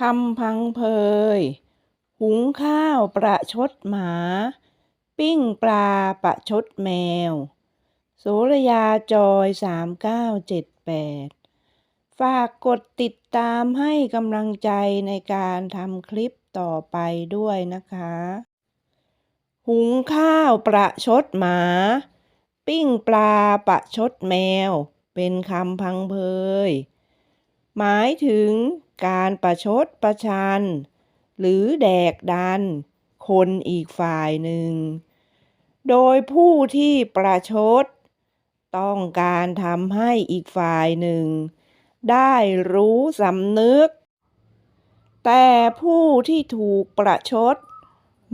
คำพังเพย หุงข้าวประชดหมา ปิ้งปลาประชดแมว โสระยาจอยสามเก้าเจ็ดแปดฝากกดติดตามให้กำลังใจในการทำคลิปต่อไปด้วยนะคะ หุงข้าวประชดหมา ปิ้งปลาประชดแมว เป็นคำพังเพย หมายถึงการประชดประชัน หรือแดกดัน คนอีกฝ่ายหนึ่ง โดยผู้ที่ประชด ต้องการทำให้อีกฝ่ายหนึ่ง ได้รู้สำนึก แต่ผู้ที่ถูกประชด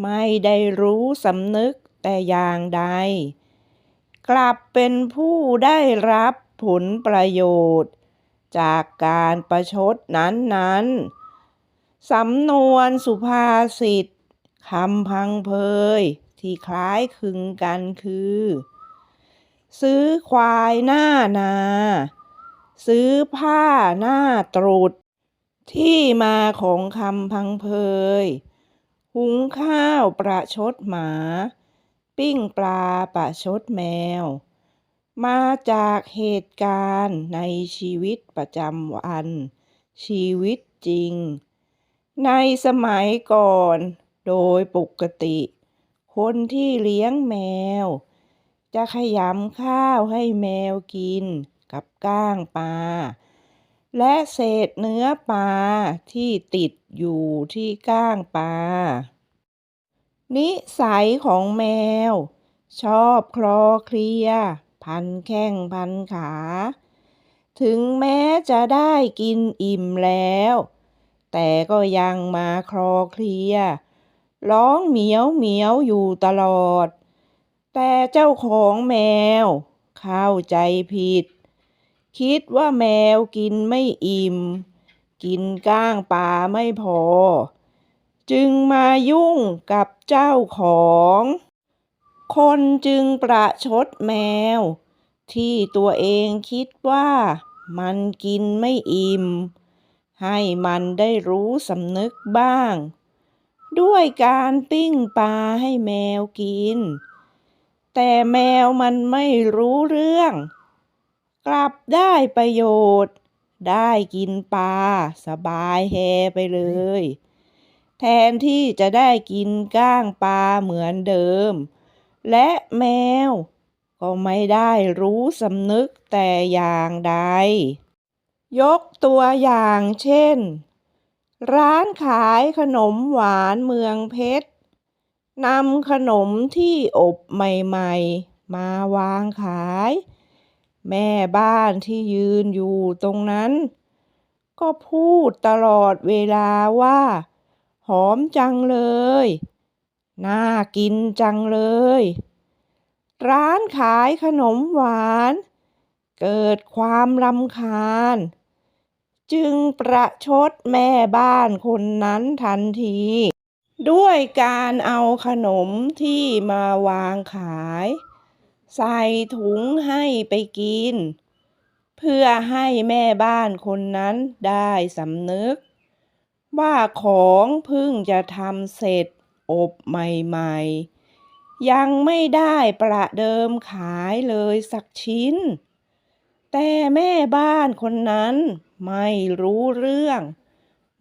ไม่ได้รู้สำนึกแต่อย่างใด กลับเป็นผู้ได้รับผลประโยชน์ จากการประชดนั้นๆ สำนวนสุภาษิตคำพังเพยที่คล้ายคลึงกันคือ ซื้อควายหน้านา ซื้อผ้าหน้าตรุษที่มาของคำพังเพย หุงข้าวประชดหมา ปิ้งปลาประชดแมว มาจากเหตุการณ์ในชีวิตประจำวัน ชีวิตจริง ในสมัยก่อน โดยปกติ คนที่เลี้ยงแมว จะขยำข้าวให้แมวกินกับก้างปลาและเศษเนื้อปลาที่ติดอยู่ที่ก้างปลา นิสัยของแมว ชอบคลอเคลีย พันแข้งพันขา ถึงแม้จะได้กินอิ่มแล้ว แต่ก็ยังมาคลอเคลีย ร้องเหมียวเหมียวอยู่ตลอด แต่เจ้าของแมว เข้าใจผิด คิดว่าแมวกินไม่อิ่ม กินก้างปลาไม่พอ จึงมายุ่งกับเจ้าของ คนจึงประชดแมว ที่ตัวเองคิดว่ามันกินไม่อิ่ม ให้มันได้รู้สำนึกบ้าง ด้วยการปิ้งปลาให้แมวกิน แต่แมวมันไม่รู้เรื่อง กลับได้ประโยชน์ ได้กินปลาสบายแฮไปเลย แทนที่จะได้กินก้างปลาเหมือนเดิม และแมว ก็ไม่ได้รู้สำนึกแต่อย่างใด ยกตัวอย่างเช่น ร้านขายขนมหวานเมืองเพชรนำขนมที่อบใหม่ๆ มาวางขาย แม่บ้านที่ยืนอยู่ตรงนั้น ก็พูดตลอดเวลาว่า หอมจังเลย น่ากินจังเลย ร้านขายขนมหวาน เกิดความรำคาญ จึงประชดแม่บ้านคนนั้นทันที ด้วยการเอาขนมที่มาวางขาย ใส่ถุงให้ไปกิน เพื่อให้แม่บ้านคนนั้นได้สำนึก ว่าของเพิ่งจะทำเสร็จ อบใหม่ๆ ยังไม่ได้ประเดิมขายเลยสักชิ้น แต่แม่บ้านคนนั้นไม่รู้เรื่อง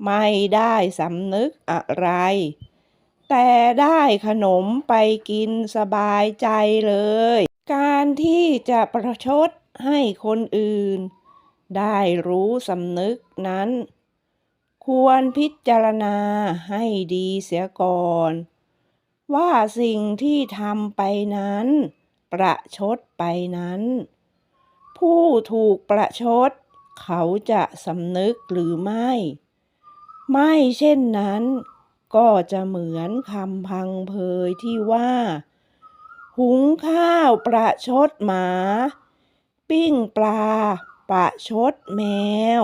ไม่ได้สำนึกอะไร แต่ได้ขนมไปกินสบายใจเลย การที่จะประชดให้คนอื่น ได้รู้สำนึกนั้น ควรพิจารณาให้ดีเสียก่อน ว่าสิ่งที่ทำไปนั้น ประชดไปนั้น ผู้ถูกประชด เขาจะสำนึกหรือไม่ ไม่เช่นนั้น ก็จะเหมือนคำพังเพยที่ว่า หุงข้าวประชดหมา ปิ้งปลาประชดแมว